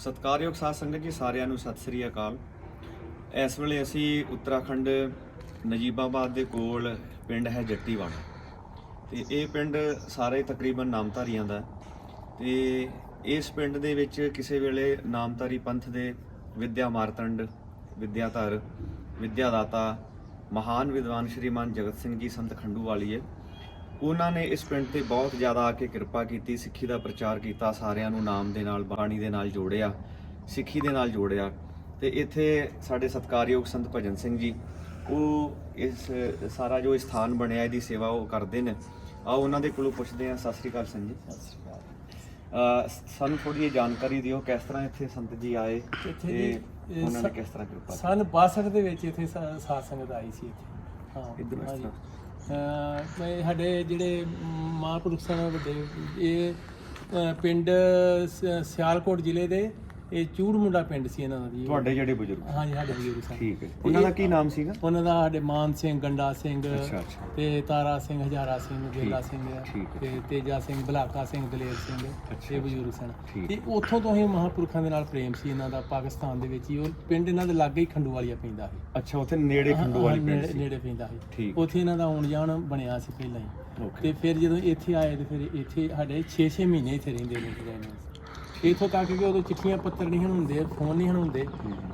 ਸਤਿਕਾਰਯੋਗ ਸਾਧ ਸੰਗਤ ਜੀ, ਸਾਰਿਆਂ ਨੂੰ ਸਤਿ ਸ੍ਰੀ ਅਕਾਲ ਇਸ ਵੇਲੇ ਅਸੀਂ ਉੱਤਰਾਖੰਡ ਨਜੀਬਾਬਾਦ ਦੇ ਕੋਲ ਪਿੰਡ ਹੈ ਜੱਟੀਵਾੜਾ ਤੇ ਇਹ ਪਿੰਡ ਸਾਰੇ ਤਕਰੀਬਨ ਨਾਮਧਾਰੀਆਂ ਦਾ ਹੈ। ਤੇ ਇਸ ਪਿੰਡ ਦੇ ਵਿੱਚ ਕਿਸੇ ਵੇਲੇ ਨਾਮਧਾਰੀ ਪੰਥ ਦੇ ਵਿਦਿਆ ਮਾਰਤੰਡ, ਵਿਦਿਆਧਰ, ਵਿਦਿਆਦਾਤਾ, ਮਹਾਨ ਵਿਦਵਾਨ ਸ਼੍ਰੀਮਾਨ ਜਗਤ ਸਿੰਘ ਜੀ ਸੰਤ ਖੰਡੂ ਵਾਲੀਏ ਉਹਨਾਂ ਨੇ ਇਸ ਪਿੰਡ ਤੇ ਬਹੁਤ ਜ਼ਿਆਦਾ ਆ ਕੇ ਕਿਰਪਾ ਕੀਤੀ ਸਿੱਖੀ ਦਾ ਪ੍ਰਚਾਰ ਕੀਤਾ ਸਾਰਿਆਂ ਨੂੰ ਨਾਮ ਦੇ ਨਾਲ ਬਾਣੀ ਦੇ ਨਾਲ ਜੋੜਿਆ ਸਿੱਖੀ ਦੇ ਨਾਲ ਜੋੜਿਆ। ਤੇ ਇੱਥੇ ਸਾਡੇ ਸਤਿਕਾਰਯੋਗ ਸੰਤ ਭਜਨ ਸਿੰਘ ਜੀ ਉਹ ਇਸ ਸਾਰਾ ਜੋ ਸਥਾਨ ਬਣਿਆ ਇਹਦੀ ਸੇਵਾ ਉਹ ਕਰਦੇ ਨੇ। ਆਓ ਉਹਨਾਂ ਦੇ ਕੋਲੋਂ ਪੁੱਛਦੇ ਹਾਂ। ਸਤਿ ਸ੍ਰੀ ਅਕਾਲ ਸੰਤ ਜੀ। ਅਹ ਸਾਨੂੰ ਥੋੜੀ ਜਿਹੀ ਜਾਣਕਾਰੀ ਦਿਓ ਕਿਸ ਤਰ੍ਹਾਂ ਇੱਥੇ ਸੰਤ ਜੀ ਆਏ ਇੱਥੇ ਤੇ ਉਹਨਾਂ ਨੇ ਕਿਸ ਤਰ੍ਹਾਂ ਕਿਰਪਾ ਕੀਤੀ ਸਨ 62 ਦੇ ਵਿੱਚ ਇੱਥੇ ਸਾਧ ਸੰਗਤ ਆਈ ਸੀ ਇੱਥੇ। ਹਾਂ ਇੱਧਰੋਂ ਸਾਡੇ ਜਿਹੜੇ ਮ, ਮਹਾਂਪੁਰਖ ਸਨ ਵੱਡੇ ਇਹ ਪਿੰਡ ਸ- ਸਿਆਲਕੋਟ ਜ਼ਿਲ੍ਹੇ ਦੇ ਇਹ ਚੂੜ ਮੁੰਡਾ ਪਿੰਡ ਸੀ ਇਹਨਾਂ ਦਾ ਜੀ। ਤੁਹਾਡੇ ਜਿਹੜੇ ਬਜ਼ੁਰਗ। ਹਾਂਜੀ ਸਾਡੇ ਬਜ਼ੁਰਗ ਸਨ। ਠੀਕ ਹੈ ਉਹਨਾਂ ਦਾ ਕੀ ਨਾਮ ਸੀਗਾ? ਉਹਨਾਂ ਦਾ ਸਾਡੇ ਮਾਨ ਸਿੰਘ ਗੰਡਾ ਸਿੰਘ ਅੱਛਾ ਅੱਛਾ। ਤੇ ਤਾਰਾ ਸਿੰਘ ਹਜ਼ਾਰਾ ਸਿੰਘ ਗੇਲਾ ਸਿੰਘ। ਤੇ ਤੇਜਾ ਸਿੰਘ ਬਲਾਕਾ ਸਿੰਘ ਦਲੇਰ ਸਿੰਘ ਇਹ ਬਜ਼ੁਰਗ ਸਨ। ਤੇ ਉੱਥੋਂ ਤੋਂ ਹੀ ਮਹਾਂਪੁਰਖਾਂ ਦੇ ਨਾਲ ਪ੍ਰੇਮ ਸੀ ਇਹਨਾਂ ਦਾ ਪਾਕਿਸਤਾਨ ਦੇ ਵਿੱਚ ਹੀ। ਉਹ ਪਿੰਡ ਇਹਨਾਂ ਦੇ ਲਾਗੇ ਹੀ ਖੰਡੂਵਾਲੀਆ ਪੈਂਦਾ ਸੀ। ਅੱਛਾ ਉੱਥੇ ਨੇੜੇ ਖੰਡੂ ਵਾਲੀ ਹਾਂ, ਪਿੰਡ ਨੇੜੇ ਸੀ। ਨੇੜੇ ਪੈਂਦਾ ਸੀ। ਉੱਥੇ ਇਹਨਾਂ ਦਾ ਆਉਣ ਜਾਣ ਬਣਿਆ ਸੀ ਪਹਿਲਾਂ ਹੀ। ਤੇ ਫਿਰ ਜਦੋਂ ਇੱਥੇ ਆਏ ਤੇ ਫਿਰ ਇੱਥੇ ਸਾਡੇ 6-6 ਮਹੀਨੇ ਇੱਥੇ ਰਹਿੰਦੇ ਨੇ। ਇਥੋਂ ਤੱਕ ਕਿ ਉਦੋਂ ਚਿੱਠੀਆਂ ਪੱਤਰ ਨਹੀਂ ਹਨ ਹੁੰਦੇ ਫੋਨ ਨਹੀਂ ਹਨ ਹੁੰਦੇ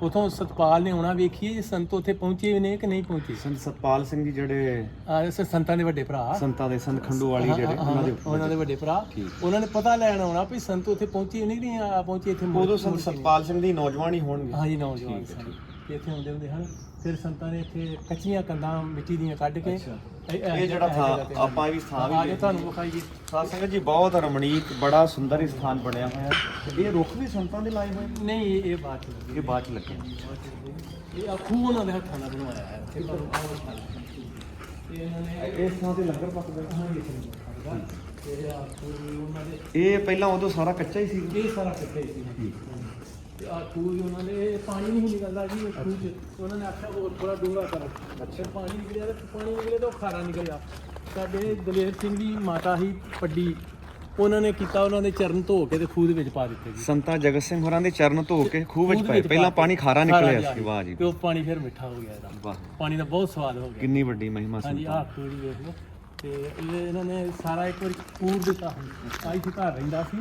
ਉਥੋਂ ਸਤਪਾਲ ਨੇ ਆਉਣਾ ਵੇਖੀਏ ਜੇ ਸੰਤ ਉੱਥੇ ਪਹੁੰਚੇ ਵੀ ਨੇ ਕਿ ਨਹੀਂ ਪਹੁੰਚੇ। ਸੰਤ ਸਤਪਾਲ ਸਿੰਘ ਜੀ ਜਿਹੜੇ ਆ ਇਸ ਸੰਤਾਂ ਦੇ ਵੱਡੇ ਭਰਾ। ਸੰਤਾਂ ਦੇ ਸੰਤ ਖੰਡੂ ਵਾਲੀ ਜਿਹੜੇ ਉਹਨਾਂ ਦੇ ਉਹਨਾਂ ਦੇ ਵੱਡੇ ਭਰਾ। ਉਹਨਾਂ ਨੇ ਪਤਾ ਲੈਣ ਆਉਣਾ ਵੀ ਸੰਤ ਉੱਥੇ ਪਹੁੰਚੇ ਨਹੀਂ ਨਹੀਂ ਆ ਪਹੁੰਚੇ ਇੱਥੇ ਉਦੋਂ ਸੰਤ। ਸਤਪਾਲ ਸਿੰਘ ਦੀ ਨੌਜਵਾਨ ਹੋਣਗੇ। ਹਾਂਜੀ ਨੌਜਵਾਨ ਤੇ ਇੱਥੇ ਆਉਂਦੇ ਹੁੰਦੇ ਹਨ। ਫਿਰ ਸੰਤਾਂ ਨੇ ਇੱਥੇ ਕੱਚੀਆਂ ਕੰਧਾਂ ਮਿੱਟੀ ਦੀਆਂ ਕੱਢ ਕੇ। ਇਹ- ਜਿਹੜਾ ਥਾਂ ਆਪਾਂ ਵੀ ਥਾਂ ਵੀ ਕੇ ਦੇਖਦੇ ਤੁਹਾਨੂੰ ਵਿਖਾਈਏ। ਸਾਧ ਸੰਗਤ ਜੀ ਬਹੁਤ ਰਮਣੀਕ ਬੜਾ ਸੁੰਦਰ ਹੀ ਸਥਾਨ ਬਣਿਆ ਹੋਇਆ ਹੈ। ਇਹ ਰੁੱਖ ਵੀ ਸੰਤਾਂ ਦੇ ਲਾਏ ਹੋਏ? ਨਹੀਂ ਇਹ ਇਹ ਬਾਤ ਨਹੀਂ ਇਹ ਬਾਅਦ ਚ ਲੱਗੇ। ਇਹ ਖੂਹ ਉਹਨਾਂ ਦੇ ਹੱਥਾਂ ਨਾਲ ਬਣਵਾਇਆ ਹੈ। ਇੱਥੇ ਇਹਨਾਂ ਨੇ ਇਸ ਥਾਂ ਤੇ ਲੰਗਰ ਪੱਕਦਾ ਹਾਂ ਇਹ ਪਹਿਲਾਂ ਉਦੋਂ ਸਾਰਾ ਕੱਚਾ ਹੀ ਸੀ? ਇਹ ਸਾਰਾ ਇਕੱਠੇ ਸੀ। ਤੇ ਆ ਖੂਹ ਵੀ ਉਹਨਾਂ ਨੇ ਇਹ ਪਾਣੀ ਨਹੀਂ ਨਿਕਲਦਾ ਜੀ ਇਹ ਖੂਹ 'ਚ। ਉਹਨਾਂ ਨੇ ਆਖਿਆ ਹੋਰ ਥੋੜਾ ਡੂੰਘਾ ਕਰੋ। ਅੱਛਾ। ਪਾਣੀ ਨਿਕਲਿਆ ਤੇ ਪਾਣੀ ਨਿਕਲੇ ਤਾਂ ਉਹ ਖਾਰਾ ਨਿਕਲਿਆ। ਸਾਡੇ ਦਲੇਰ ਸਿੰਘ ਦੀ ਮਾਤਾ ਹੀ ਪੱਡੀ ਉਹਨਾਂ ਨੇ ਕੀਤਾ ਉਹਨਾਂ ਦੇ ਚਰਨ ਧੋ ਕੇ ਤੇ ਖੂਹ ਦੇ ਵਿੱਚ ਪਾ ਦਿੱਤੇ ਜੀ। ਸੰਤਾ ਜਗਤ ਸਿੰਘ ਹੋਰਾਂ ਦੇ ਚਰਨ ਧੋ ਕੇ ਖੂਹ ਵਿੱਚ ਖੂਹ ਦੇ ਪਏ। ਪਹਿਲਾਂ। ਪਾਣੀ ਖਾਰਾ ਨਿਕਲਿਆ ਸੀ। ਵਾਹ ਜੀ। ਤੇ ਉਹ ਪਾਣੀ ਫਿਰ ਮਿੱਠਾ ਹੋ ਗਿਆ ਇਹਦਾ। ਵਾਹ। ਪਾਣੀ ਦਾ ਬਹੁਤ ਸਵਾਦ ਹੋ ਗਿਆ। ਕਿੰਨੀ ਵੱਡੀ ਮਹਿਮਾ ਹਾਂਜੀ ਸੰਤਾਂ। ਆਹ ਖੂਹ ਜੀ ਵੇਖ ਲਓ। ਤੇ ਇਹ ਇਹਨਾਂ ਨੇ ਸਾਰਾ ਇੱਕ ਵਾਰੀ ਪੂਰ ਦਿੱਤਾ ਆ ਇੱਥੇ ਘਰ ਰਹਿੰਦਾ ਸੀ।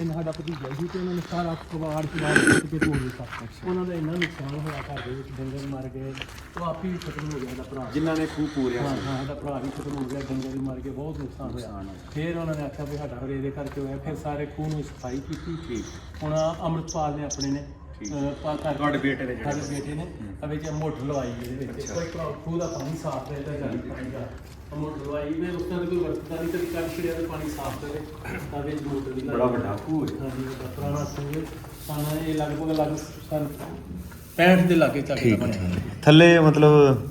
ਇਹਨਾਂ ਸਾਡਾ ਭਤੀਜਾ ਸੀ ਤੇ ਉਹਨਾਂ ਨੇ ਸਾਰਾ ਕਬਾੜ ਕੱਟ ਕੇ ਤੋੜ ਦਿੱਤਾ। ਉਹਨਾਂ ਦਾ ਇੰਨਾ ਨੁਕਸਾਨ ਹੋਇਆ ਘਰ ਦੇ ਵਿੱਚ ਡੰਗਰ ਮਰ ਗਏ। ਉਹ ਆਪ ਹੀ ਖਤਮ ਹੋ ਗਿਆ ਇਹਦਾ ਭਰਾ। ਜਿਨ੍ਹਾਂ ਨੇ ਖੂਹ ਪੂਰਿਆ ਹਾਂ ਹਾਂ ਇਹਦਾ ਭਰਾ ਵੀ ਖਤਮ ਹੋ ਗਿਆ ਡੰਗਰ ਵੀ ਮਰ ਗਏ ਬਹੁਤ ਨੁਕਸਾਨ ਹੋਇਆ। ਫਿਰ ਉਹਨਾਂ ਨੇ ਆਖਿਆ ਵੀ ਸਾਡਾ ਇਹਦੇ ਕਰਕੇ ਹੋਇਆ। ਫਿਰ ਸਾਰੇ ਖੂਹ ਨੂੰ ਸਫ਼ਾਈ ਕੀਤੀ। ਠੀਕ। ਹੁਣ ਅੰਮ੍ਰਿਤਪਾਲ ਨੇ ਆਪਣੇ ਨੇ ਤੁਹਾਡੇ ਬੇਟੇ ਦੇ ਜਿਹੜੇ ਸਾਡੇ ਬੇਟੇ ਨੇ। ਆ ਵਿੱਚ ਮੋਟਰ ਲਵਾਈ ਇਹਦੇ ਵਿੱਚ। ਕੋਈ ਭਰਾ ਖੂਹ ਦਾ ਪਾਣੀ ਸਾਫ਼ ਰਹਿੰਦਾ ਹੈ। ਪਾਣੀ ਦਾ। ਆਹ ਮੋਟਰ ਲਵਾਈ ਵੀ ਉਸ ਤਰ੍ਹਾਂ ਕੋਈ ਵਰਤਦਾ ਨਹੀਂ ਕਦੀ ਕਰ ਛੜਿਆ ਤੇ ਪਾਣੀ ਸਾਫ਼ ਕਰੇ। ਤਾਂ ਵਿੱਚ ਮੋਟਰ ਦੀ ਬੜਾ ਵੱਡਾ ਖੂਹ ਹੈ। ਹਾਂਜੀ ਵੱਡਾ ਪੁਰਾਣਾ ਖੂਹ ਹੈ। ਸਾਨਾ ਇਹ ਲਗਭਗ ਲੱਗ ਸਨ 65 ਦੇ ਲਾਗੇ ਤੱਕ ਦਾ ਬਣਿਆ। ਥੱਲੇ ਮਤਲਬ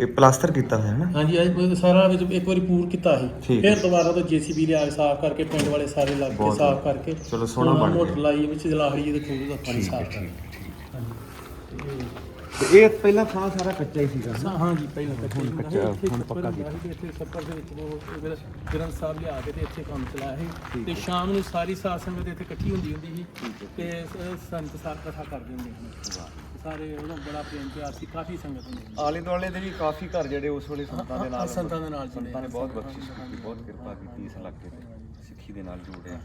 ਇਹ ਪਲਾਸਟਰ ਕੀਤਾ ਹੋਇਆ ਹੈ ਨਾ? ਹਾਂਜੀ ਇਹ ਸਾਰਾ ਵਿੱਚ ਇੱਕ ਵਾਰੀ ਪੂਰ ਕੀਤਾ ਸੀ। ਠੀਕ ਹੈ। ਫਿਰ ਦੁਬਾਰਾ ਤੋਂ ਜੀਸੀਬੀ ਲਿਆ ਕੇ ਸਾਫ਼ ਕਰਕੇ ਪਿੰਡ ਵਾਲੇ ਸਾਰੇ ਲੱਗ ਕੇ ਬਹੁਤ ਸਾਫ਼ ਕਰਕੇ ਚਲੋ ਸੋਹਣਾ ਹੁਣ ਬਣ ਗਿਆ। ਮੋਟਰ ਲਾਈ ਵਿੱਚ ਲਾਹੜੀ ਦੇ ਖੂਹ ਦਾ ਪਾਣੀ ਸਾਫ਼ ਕਰਕੇ। ਤੇ ਇਹ ਪਹਿਲਾਂ ਥਾਂ ਸਾਰਾ ਕੱਚਾ ਹੀ ਸੀਗਾ ਹਾਂ ਹਾਂ ਜੀ ਪਹਿਲਾਂ ਕੱਚਾ ਹੁਣ ਕੱਚਾ, ਸੀ, ਪੱਕਾ ਹੁੰਦਾ ਸੀ ਤੇ ਇੱਥੇ ਛੱਪਰ ਦੇ ਵਿੱਚ ਉਹ ਫਿਰ ਗ੍ਰੰਥ ਸਾਹਿਬ ਲਿਆ ਕੇ ਤੇ ਇੱਥੇ ਕੰਮ ਚਲਾਇਆ ਸੀ। ਤੇ ਸ਼ਾਮ ਨੂੰ ਸਾਰੀ ਸਾਧ ਸੰਗਤ ਇੱਥੇ ਇਕੱਠੀ ਹੁੰਦੀ ਹੁੰਦੀ ਸੀ ਤੇ ਸ- ਸੰਤ ਸਾਰ ਕਥਾ ਕਰਦੇ ਹੁੰਦੇ ਹਨ ਸਾਰੇ ਉਹਨੂੰ ਬੜਾ ਪ੍ਰੇਮ ਪਿਆਰ ਸੀ ਕਾਫੀ ਸੰਗਤ ਹੁੰਦੀ ਸੀ। ਆਲੇ ਦੁਆਲੇ ਦੇ ਵੀ ਕਾਫੀ ਘਰ ਜਿਹੜੇ ਉਸ ਵੇਲੇ ਸੰਤਾਂ ਦੇ ਨਾਲ ਸੰਤਾਂ ਦੇ ਨਾਲ ਜੁੜੇ ਸੰਤਾਂ ਨੇ ਬਹੁਤ ਬਖਸ਼ਿਸ਼ ਕੀਤੀ ਬਹੁਤ ਕਿਰਪਾ ਕੀਤੀ ਇਸ ਇਲਾਕੇ ਤੇ। ਸਿੱਖੀ ਦੇ ਨਾਲ ਜੋੜਿਆ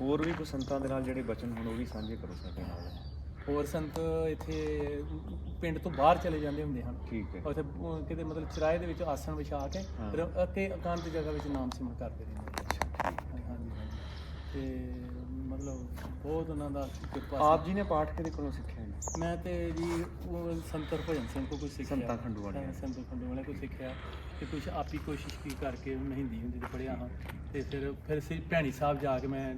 ਹੋਰ ਵੀ ਕੋਈ ਸੰਤਾਂ ਦੇ ਨਾਲ ਜਿਹੜੇ ਬਚਨ ਹੁਣ ਉਹ ਵੀ ਸਾਂਝੇ ਕਰੋ ਸਾਡੇ ਨਾਲ। ਹੋਰ ਸੰਤ ਇੱਥੇ ਪਿੰਡ ਤੋਂ ਬਾਹਰ ਚਲੇ ਜਾਂਦੇ ਹੁੰਦੇ ਹਨ। ਠੀਕ ਹੈ। ਉੱਥੇ ਅਹ, ਕਿਤੇ ਮਤਲਬ ਚਰਾਏ ਦੇ ਵਿੱਚ ਆਸਣ ਵਿਛਾ ਕੇ ਹਾਂ। ਫਿਰ ਅੱਕੇ ਇਕਾਂਤ ਜਗ੍ਹਾ ਵਿੱਚ ਨਾਮ ਸਿਮਰਨ ਕਰਦੇ ਰਹਿੰਦੇ ਹਾਂਜੀ ਹਾਂਜੀ। ਤੇ ਮਤਲਬ ਬਹੁਤ ਉਹਨਾਂ ਦਾ ਕਿਰਪਾ ਸੀ। ਆਪ ਜੀ ਨੇ ਪਾਠ ਕਿਹਦੇ ਕੋਲੋਂ ਸਿੱਖਿਆ ਹੈ ਮੈਂ ਤੇ ਜੀ ਉਹ ਸੰਤ ਹਰਭਜਨ ਸਿੰਘ ਕੋਲ ਕੁਝ ਸਿੱਖਿਆ। ਸੰਤਾਂ ਖੰਡੂਵਾਲੇ। ਹਾਂ, ਸੰਤ ਖੰਡੂਵਾਲੇ ਕੋਲ ਸਿੱਖਿਆ। ਤੇ ਕੁਝ ਆਪ ਹੀ ਕੋਸ਼ਿਸ਼ ਕੀ ਕਰਕੇ ਮਹਿੰਦੀ ਹੁੰਦੀ ਤੇ ਪੜਿਆ ਹਾਂ। ਤੇ ਫਿਰ ਫਿਰ ਅਸੀਂ ਭੈਣੀ ਸਾਹਿਬ ਜਾ ਕੇ ਮੈਂ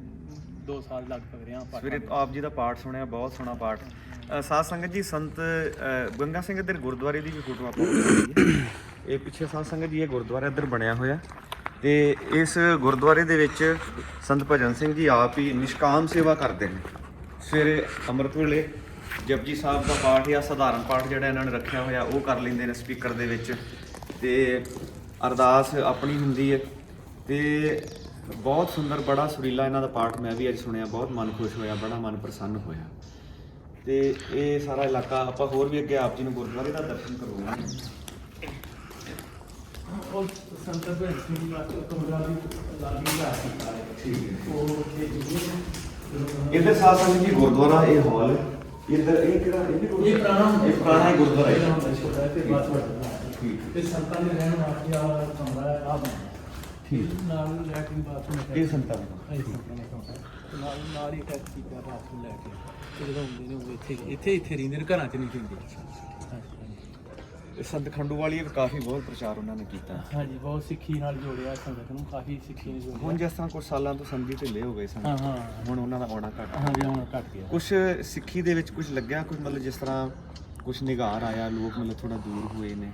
2 ਸਾਲ ਲਗਭਗ ਰਿਹਾ ਪਾਠਾਂ ਸਵੇਰੇ। ਆਪ ਜੀ ਦਾ ਪਾਠ ਸੁਣਿਆ ਬਹੁਤ ਸੋਹਣਾ ਪਾਠ। ਅ, ਸਾਧ ਸੰਗਤ ਜੀ ਸੰਤ ਅ, ਗੰਗਾ ਸਿੰਘ ਇੱਧਰ ਗੁਰਦੁਆਰੇ ਦੀ ਵੀ ਫੋਟੋ ਆਪਾਂ ਹੈ ਇਹ ਪਿੱਛੇ ਸਾਧ ਸੰਗਤ ਜੀ ਇਹ ਗੁਰਦੁਆਰਾ ਇੱਧਰ ਬਣਿਆ ਹੋਇਆ। ਤੇ ਇਸ ਗੁਰਦੁਆਰੇ ਦੇ ਵਿੱਚ ਸੰਤ ਭਜਨ ਸਿੰਘ ਜੀ ਆਪ ਹੀ ਨਿਸ਼ਕਾਮ ਸੇਵਾ ਕਰਦੇ ਨੇ। ਸਵੇਰੇ ਅੰਮ੍ਰਿਤ ਵੇਲੇ ਜਪਜੀ ਸਾਹਿਬ ਦਾ ਪਾਠ ਜਾਂ ਸਧਾਰਨ ਪਾਠ ਜਿਹੜਾ ਇਹਨਾਂ ਨੇ ਰੱਖਿਆ ਹੋਇਆ ਉਹ ਕਰ ਲੈਂਦੇ ਨੇ ਸਪੀਕਰ ਦੇ ਵਿੱਚ। ਤੇ ਅਰਦਾਸ ਆਪਣੀ ਹੁੰਦੀ ਹੈ। ਤੇ ਬਹੁਤ ਸੁੰਦਰ ਬੜਾ ਸੁਰੀਲਾ ਇਹਨਾਂ ਦਾ ਪਾਠ ਮੈਂ ਵੀ ਅੱਜ ਸੁਣਿਆ ਬਹੁਤ ਮਨ ਖੁਸ਼ ਹੋਇਆ ਬੜਾ ਮਨ ਪ੍ਰਸੰਨ ਹੋਇਆ। ਤੇ ਇਹ ਸਾਰਾ ਇਲਾਕਾ ਆਪਾਂ ਹੋਰ ਵੀ ਅੱਗੇ ਆਪ ਜੀ ਨੂੰ ਗੁਰਦੁਆਰੇ ਦਾ ਦਰਸ਼ਨ ਕਰਵਾਉਣਾ ਉਹ ਸੰਤ ਸਿੰਘ ਜੀ ਵਾਸਤੇ ਕਮਰਾ ਵੀ ਲਾਗੀ ਹੈ ਠੀਕ ਹੈ। ਉਹ ਇੱਧਰ ਸਾਧ ਸੰਗਤ ਜੀ ਗੁਰਦੁਆਰਾ ਇਹ ਹਾਲ ਇੱਧਰ ਇਹ ਕਿਹੜਾ ਇਹ ਵੀ ਇਹ? ਪੁਰਾਣਾ ਇਹ ਪੁਰਾਣਾ ਗੁਰਦੁਆਰਾ ਹੈ। ਛੋਟਾ ਹੈ ਤੇ ਬਾਤ ਵੱਡਾ। ਠੀਕ ਤੇ ਸੰਤਾਂ ਦੇ ਰਹਿਣ ਵਾਸਤੇ ਆ ਕਮਰਾ ਆ ਬਣਿਆ। ਠੀਕ। ਨਾਲ ਲੈਟਰਿੰਗ ਬਾਥਰੂਮ ਹੈ ਇਹ ਸੰਤਾਂ ਦਾ। ਇਹ ਸੰਤਾਂ ਦਾ ਕਮਰਾ ਤੇ ਨਾਲ ਨਾਲ ਹੀ ਅਟੈਚ ਕੀਤਾ ਬਾਥਰੂਮ ਲੈ ਕੇ। ਤੇ ਜਦੋਂ ਹੁੰਦੇ ਨੇ ਉਹ ਇੱਥੇ ਇੱਥੇ ਇੱਥੇ ਰਹਿੰਦੇ ਨੇ ਘਰਾਂ 'ਚ ਨਹੀਂ ਰਹਿੰਦੇ। ਹਾਂਜੀ। ਇਹ ਸੰਤ ਖੰਡੂ ਵਾਲੀ ਵੀ ਕਾਫੀ ਬਹੁਤ ਪ੍ਰਚਾਰ ਉਹਨਾਂ ਨੇ ਕੀਤਾ। ਹਾਂਜੀ ਬਹੁਤ ਸਿੱਖੀ ਨਾਲ ਜੋੜਿਆ ਸੰਗਤ ਨੂੰ ਕਾਫੀ ਸਿੱਖੀ ਨੇ ਹੁਣ ਜੋੜਿਆ ਜਿਸ ਤਰ੍ਹਾਂ ਕੁਝ ਸਾਲਾਂ ਤੋਂ ਸੰਜੀ ਢਿੱਲੇ ਹੋ ਗਏ ਸਨ ਹਾਂ ਹਾਂ। ਹੁਣ ਉਹਨਾਂ ਦਾ ਆਉਣਾ ਘੱਟ ਹਾਂਜੀ ਹੁਣ ਘਟ ਗਿਆ। ਕੁਝ ਸਿੱਖੀ ਦੇ ਵਿੱਚ ਕੁਝ ਲੱਗਿਆ ਕੁਝ ਮਤਲਬ ਜਿਸ ਤਰ੍ਹਾਂ ਕੁਝ ਨਿਗਾਰ ਆਇਆ ਲੋਕ ਮਤਲਬ ਥੋੜਾ ਦੂਰ ਹੋਏ ਨੇ?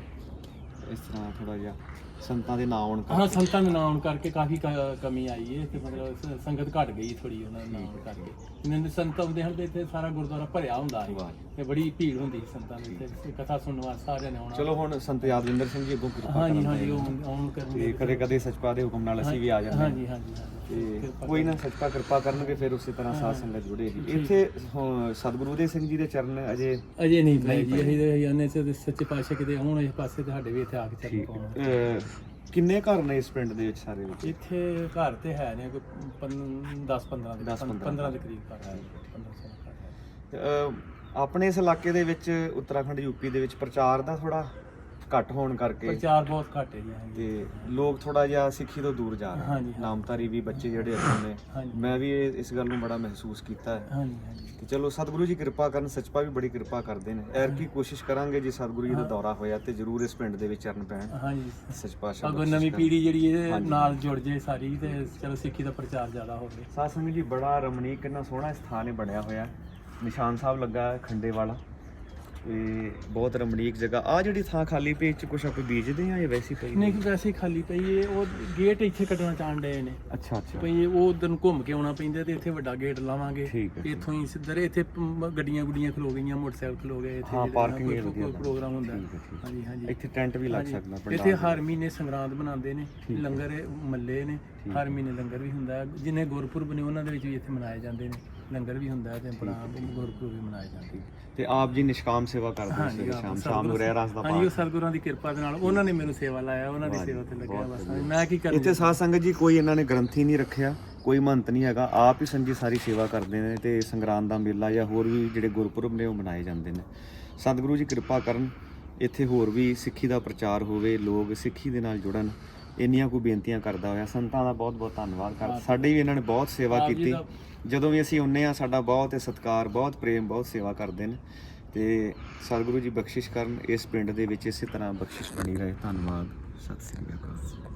ਇਸ ਤਰ੍ਹਾਂ ਥੋੜਾ ਜਿਹਾ ਸੰਤਾਂ ਦੇ ਨਾਂ ਆਉਣ ਹਾਂ ਕਰਕੇ। ਸੰਤਾਂ ਦੇ ਨਾਮ ਕਰਕੇ ਕਾਫੀ ਕ- ਕਮੀ ਆਈ ਹੈ ਤੇ ਮਤਲਬ ਸ- ਸੰਗਤ ਘਟ ਗਈ ਥੋੜੀ ਉਹਨਾਂ ਦੇ ਨਾਮ ਕਰਕੇ। ਇਹਨਾਂ ਦੇ ਸੰਤ ਆਉਂਦੇ ਹਨ ਤੇ ਇੱਥੇ ਸਾਰਾ ਗੁਰਦੁਆਰਾ ਭਰਿਆ ਹੁੰਦਾ ਹੈ ਵਾਹ। ਤੇ ਬੜੀ ਭੀੜ ਹੁੰਦੀ ਸੀ ਸੰਤਾਂ ਦੀ ਤੇ ਕਥਾ ਸੁਣਨ ਵਾਸਤੇ ਸਾਰਿਆਂ ਨੇ ਆਉਣਾ। ਚਲੋ ਹੁਣ ਸੰਤ ਯਾਦਵਿੰਦਰ ਸਿੰਘ ਜੀ ਅੱਗੋਂ ਕਿਰਪਾ ਹਾਂਜੀ ਹਾਂਜੀ ਉਹ ਆਉਣ ਤੇ ਕਰਨਗੇ ਕਦੇ ਕਦੇ ਸਚਪਾ ਦੇ ਹੁਕਮ ਨਾਲ ਅਸੀਂ ਵੀ ਆ ਜਾਂਦੇ ਹਾਂ ਹਾਂਜੀ ਹਾਂਜੀ ਤੇ ਕੋਈ ਨਾ ਸਚਪਾ ਕਿਰਪਾ ਕਰਨਗੇ ਫਿਰ ਉਸੇ ਤਰ੍ਹਾਂ ਸਾਧ ਸੰਗਤ ਜੁੜੇਗੀ ਇੱਥੇ ਹੁਣ ਸਤਿਗੁਰੂ ਦੇ ਸਿੰਘ ਜੀ ਦੇ ਚਰਨ ਅਜੇ ਅਜੇ ਨਹੀਂ ਪਏ ਜੀ ਅਸੀਂ ਤੇ ਸੇ ਸੱਚੇ ਪਾਤਸ਼ਾਹ ਕਿਤੇ ਹੁਣ ਇਸ ਪਾਸੇ ਤੁਹਾਡੇ ਵੀ ਇੱਥੇ ਆ ਕੇ ਚੱਲ ਠੀਕ ਪਾਉਣਾ ਅਹ, ਕਿੰਨੇ ਘਰ ਨੇ ਇਸ ਪਿੰਡ ਦੇ ਵਿੱਚ ਸਾਰੇ ਵਿੱਚ? ਇੱਥੇ ਘਰ ਤੇ ਹੈ ਨੇ ਕੋਈ 10 15 ਦੇ 10 15 15 ਦੇ ਕਰੀਬ ਘਰ ਹੈ। 15 16 ਘਰ ਹੈ। ਅਹ, ਆਪਣੇ ਇਸ ਇਲਾਕੇ ਦੇ ਵਿੱਚ ਉੱਤਰਾਖੰਡ ਯੂਪੀ ਦੇ ਵਿੱਚ ਪ੍ਰਚਾਰ ਦਾ ਥੋੜਾ ਘੱਟ ਹੋਣ ਕਰਕੇ ਪ੍ਰਚਾਰ ਬਹੁਤ ਘੱਟ ਹੈ ਜੀ ਹਾਂਜੀ। ਤੇ ਲੋਕ ਥੋੜਾ ਜਿਹਾ ਸਿੱਖੀ ਤੋਂ ਦੂਰ ਜਾ ਰਹੇ ਹਾਂਜੀ, ਨੇ ਹਾਂ। ਨਾਮਧਾਰੀ ਵੀ ਬੱਚੇ ਜਿਹੜੇ ਅੱਗੇ ਨੇ ਹਾਂਜੀ। ਮੈਂ ਵੀ ਇਹ- ਇਸ ਗੱਲ ਨੂੰ ਬੜਾ ਮਹਿਸੂਸ ਕੀਤਾ ਹੈ। ਹਾਂਜੀ ਹਾਂਜੀ। ਤੇ ਚਲੋ ਸਤਿਗੁਰੂ ਜੀ ਕਿਰਪਾ ਕਰਨ ਸਚਪਾ ਵੀ ਬੜੀ ਕਿਰਪਾ ਕਰਦੇ ਨੇ। ਐਰ ਕੀ ਕੋਸ਼ਿਸ਼ ਕਰਾਂਗੇ ਜੇ ਸਤਿਗੁਰੂ ਜੀ ਦਾ ਦੌਰਾ ਹੋਇਆ ਤੇ ਜਰੂਰ ਇਸ ਪਿੰਡ ਦੇ ਵਿੱਚ ਚਰਨ ਪੈਣ। ਹਾਂਜੀ। ਸਚਪਾ ਅਗਰ ਨਵੀਂ ਪੀੜ੍ਹੀ ਜਿਹੜੀ ਇਹਦੇ ਹਾਂਜੀ। ਨਾਲ ਜੁੜ ਜੇ ਸਾਰੀ ਤੇ ਚਲੋ ਸਿੱਖੀ ਦਾ ਪ੍ਰਚਾਰ ਜ਼ਿਆਦਾ ਹੋਵੇ। ਸਾਧ ਸੰਗਤ ਜੀ ਬੜਾ ਰਮਣੀਕ ਕਿੰਨਾ ਸੋਹਣਾ ਸਥਾਨ ਹੈ ਬਣਿਆ ਹੋਇਆ। ਨਿਸ਼ਾਨ ਸਾਹਿਬ ਲੱਗਾ ਹੈ ਖੰਡੇ ਵਾਲਾ। ਤੇ ਬਹੁਤ ਰਮਣੀਕ ਜਗ੍ਹਾ। ਆ ਜਿਹੜੀ ਥਾਂ ਖਾਲੀ ਪਈ ਚ ਕੁਛ ਆਪਾਂ ਬੀਜਦੇ ਆ ਜਾਂ ਵੈਸੀ ਪਈ ਨਹੀਂ ਵੈਸੇ ਹੀ ਖਾਲੀ ਪਈ ਏ। ਉਹ ਗੇਟ ਇੱਥੇ ਕੱਢਣਾ ਚਾਹਣ ਡਏ ਨੇ। ਅੱਛਾ ਅੱਛਾ। ਭਈ ਉਹ ਉਧਰ ਨੂੰ ਘੁੰਮ ਕੇ ਆਉਣਾ ਪੈਂਦਾ ਤੇ ਇੱਥੇ ਵੱਡਾ ਗੇਟ ਲਾਵਾਂਗੇ। ਠੀਕ ਹੈ, ਠੀਕ। ਇੱਥੋਂ ਹੀ ਸਿੱਧਰ ਇੱਥੇ ਪ- ਗੱਡੀਆਂ ਗੁੱਡੀਆਂ ਖਲੋ ਗਈਆਂ ਮੋਟਰਸਾਈਕਲ ਖਲੋ ਗਏ ਇੱਥੇ ਹਾਂ, ਜਿਹੜੇ parking ਕੋਈ- area ਕੋਈ ਵਧੀਆ ਪ੍ਰੋਗਰਾਮ ਹੁੰਦਾ। ਠੀਕ ਹੈ, ਠੀਕ ਹੈ। ਹਾਂਜੀ ਹਾਂਜੀ। ਇੱਥੇ ਟੈਂਟ ਵੀ ਲੱਗ ਹਾਂਜੀ। ਸਕਦਾ ਇੱਥੇ ਹਰ ਮਹੀਨੇ ਸੰਗਰਾਂਦ ਬਣਾਉਂਦੇ ਨੇ। ਲੰਗਰ ਇਹ ਮੱਲੇ ਨੇ ਹਰ ਮਹੀਨੇ ਲੰਗਰ ਵੀ ਹੁੰਦਾ। ਹੈ ਜਿੰਨੇ ਗੁਰਪੁਰਬ ਨੇ ਉਹਨਾਂ ਦੇ ਵਿੱਚ ਵੀ ਇੱਥੇ ਮਨਾਏ ਜਾਂਦੇ ਨੇ। ਲੰਗਰ ਵੀ ਹੁੰਦਾ ਤੇ ਆਪਣਾ ਗੁਰਪੁਰਬ ਵੀ ਮਨਾਏ ਜਾਂਦੇ ਤੇ ਆਪ ਜੀ ਨਿਸ਼ਕਾਮ ਸੇਵਾ ਕਰਦੇ ਹਾਂ, ਸ਼ਾਮ ਸ਼ਾਮ ਨੂੰ ਰਹਿ ਰਾਸ ਦਾ ਹਾਂਜੀ ਉਹ ਪਾਠ। ਸਤਿਗੁਰਾਂ ਦੀ ਕਿਰਪਾ ਦੇ ਨਾਲ ਉਹਨਾਂ ਨੇ ਮੈਨੂੰ ਸੇਵਾ ਲਾਇਆ ਉਹਨਾਂ ਦੀ ਸੇਵਾ ਤੇ ਲੱਗਿਆ ਬਸ। ਮੈਂ ਕੀ ਕਰਨਾ ਇੱਥੇ ਸਾਧ ਸੰਗਤ ਜੀ ਕੋਈ ਇਹਨਾਂ ਨੇ ਗ੍ਰੰਥੀ ਨਹੀਂ ਰੱਖਿਆ ਕੋਈ ਮਹੰਤ ਨਹੀਂ ਹੈਗਾ ਆਪ ਹੀ ਸੰਜੀ ਸਾਰੀ ਸੇਵਾ ਕਰਦੇ ਨੇ ਤੇ ਸੰਗਰਾਂਦ ਦਾ ਮੇਲਾ ਜਾਂ ਹੋਰ ਵੀ ਜਿਹੜੇ ਗੁਰਪੁਰਬ ਨੇ ਉਹ ਮਨਾਏ ਜਾਂਦੇ ਨੇ। ਸਤਿਗੁਰੂ ਜੀ ਕਿਰਪਾ ਕਰਨ ਇੱਥੇ ਹੋਰ ਵੀ ਸਿੱਖੀ ਦਾ ਪ੍ਰਚਾਰ ਹੋਵੇ ਲੋਕ ਸਿੱਖੀ ਦੇ ਨਾਲ ਜੁੜਨ ਇੰਨੀਆਂ ਕੋਈ ਬੇਨਤੀਆਂ ਕਰਦਾ ਹੋਇਆ। ਸੰਤਾਂ ਦਾ ਬਹੁਤ ਬਹੁਤ ਧੰਨਵਾਦ ਕਰ। ਸਾਡੀ ਵੀ ਇਹਨਾਂ ਨੇ ਬਹੁਤ ਸੇਵਾ ਕੀਤੀ। ਜਦੋਂ ਵੀ ਅਸੀਂ ਆਉਂਦੇ ਆ ਸਾਡਾ ਬਹੁਤ ਸਤਿਕਾਰ, ਬਹੁਤ ਪ੍ਰੇਮ, ਬਹੁਤ ਸੇਵਾ ਕਰਦੇ ਨੇ ਤੇ ਸਤਿਗੁਰੂ ਜੀ ਬਖਸ਼ਿਸ਼ ਕਰਨ, ਇਸ ਪਿੰਡ ਦੇ ਵਿੱਚ ਇਸੇ ਤਰ੍ਹਾਂ ਬਖਸ਼ਿਸ਼ ਬਣੀ ਰਹੇ। ਧੰਨਵਾਦ। ਸਤਿ ਸ੍ਰੀ ਅਕਾਲ।